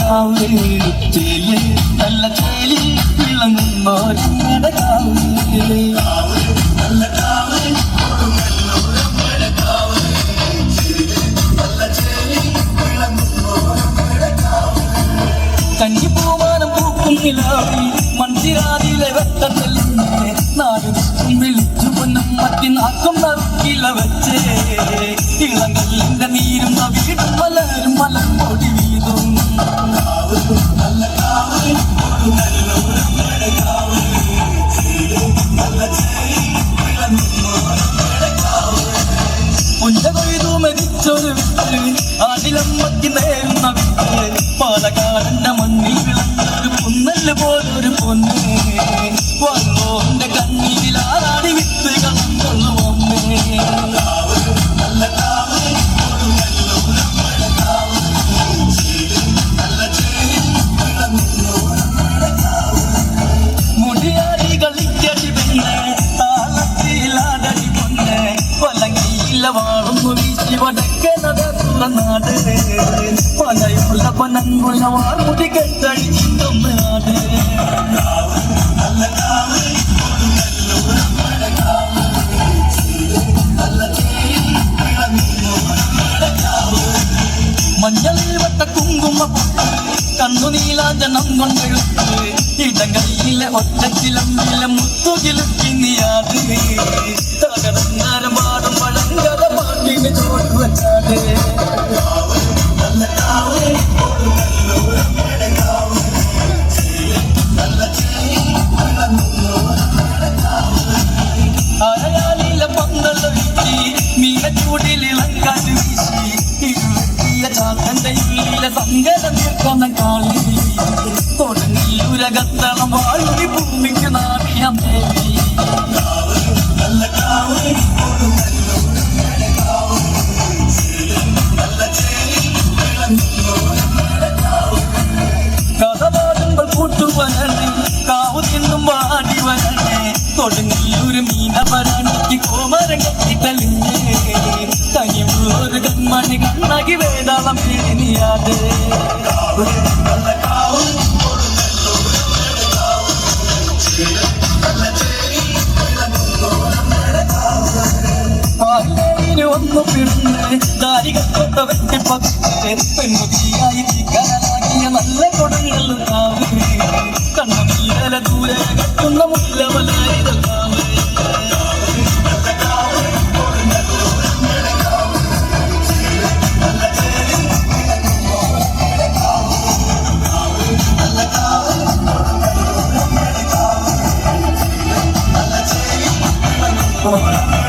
കാവ് ചേൽ നല്ല ചേലി വിളങ്ങുമ്പോ നമ്മുടെ നല്ല കാവ് നല്ല കാവ് കഞ്ഞിപ്പൂമാനം പൂക്കും നിലാവിൽ മൺചിരാതിലെ വെട്ടത്തിൽ നാടും വിളിച്ചു പൊന്നും മറ്റി നാക്കും നറുക്കില വെച്ചേ. ഇളങ്ങല്ലിന്റെ നീരും വീടും നല്ല ചേലി വിളങ്ങുന്നോരമ്മയുടെ കാവ് പുഞ്ച കൊയ്തു മരിച്ചൊരു വിത്ത് ആടിലമ്മയ്ക്ക് നേരുന്ന വിത്ത് പാലക്കാടന്റെ മണ്ണിൽ വിളഞ്ഞൊരു പുന്നൽ പോലൊരു പൊന്ന് കൊടുങ്ങല്ലൂരമ്മയുടെ നല്ല ചേരി വിളങ്ങുന്നോരമ്മയുടെ കാവ് മഞ്ഞളിൽ വട്ട കുങ്കുമ പൊട്ട് കണ്ണു നീലാഞ്ചനം കൊണ്ടെഴുത്ത്. ഇടങ്ങളിലെ ഒറ്റച്ചിലമ്പിലെ മുത്തുകിലുക്കിനിയാത് തകടങ്ങാരം അരയാലിലെ പന്തള വീശി മീനച്ചൂടിൽ ഇളങ്കാറ്റ് വീശി ഇരുട്ടിയ ചാത്തന്റെ ഉള്ളിലെ സങ്കടം തീർക്കുന്ന കാളി കൊടുങ്ങിയുരകത്തളം വാഴുടി ഭൂമിക്ക് നാടിയം ദേവി നല്ല കാവ് കൊടുങ്ങല്ലൂരമ്മയുടെ കാവ് നല്ല ചേരി വിളങ്ങുന്നോരമ്മയുടെ കാവ് പാലേരിന് ഒന്നു പിറന്ന് ദാരികത്തൊട്ട വെട്ടിപ്പത്ത് പെൺകുട്ടിയായി കരലാക്കിയ നല്ല കൊടുങ്ങല്ലു കാവ് കണ്ണുനീരല ദൂരെ കെട്ടുന്ന മുല്ലവലായത് そう？